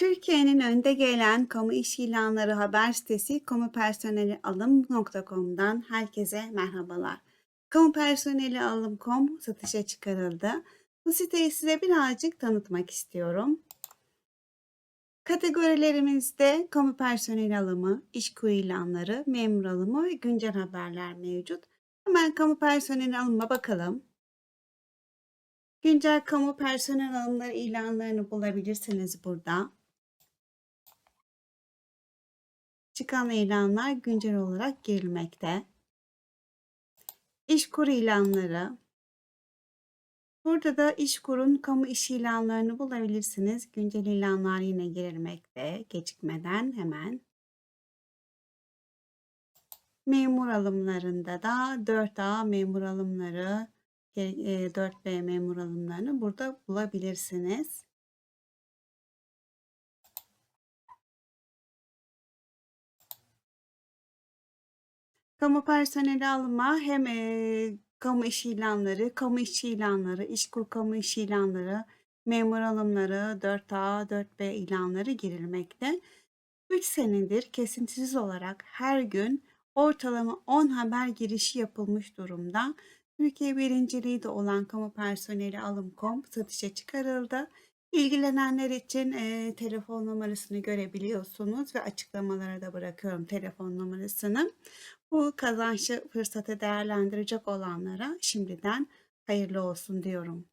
Türkiye'nin önde gelen kamu iş ilanları haber sitesi kamupersonelialım.com'dan herkese merhabalar. Kamu personeli alım.com satışa çıkarıldı. Bu siteyi size birazcık tanıtmak istiyorum. Kategorilerimizde kamu personeli alımı, iş kuru ilanları, memur alımı ve güncel haberler mevcut. Hemen kamu personeli alıma bakalım. Güncel kamu personel alımları ilanlarını bulabilirsiniz burada. Çıkan ilanlar güncel olarak girilmekte. İşkur ilanları. Burada da İşkur'un kamu iş ilanlarını bulabilirsiniz. Güncel ilanlar yine girilmekte gecikmeden hemen. Memur alımlarında da 4A memur alımları, e, 4B memur alımlarını burada bulabilirsiniz. Kamu personeli alıma hem eee, kamu iş ilanları, kamu işçi ilanları, işkur kamu iş ilanları, memur alımları, 4A, 4B ilanları girilmekte. 3 senedir kesintisiz olarak her gün ortalama 10 haber girişi yapılmış durumda. Türkiye birinciliği de olan kamu personeli alım.com satışa çıkarıldı. İlgilenenler için eee, telefon numarasını görebiliyorsunuz ve açıklamalara da bırakıyorum telefon numarasını. Bu kazançlı fırsatı değerlendirecek olanlara şimdiden hayırlı olsun diyorum.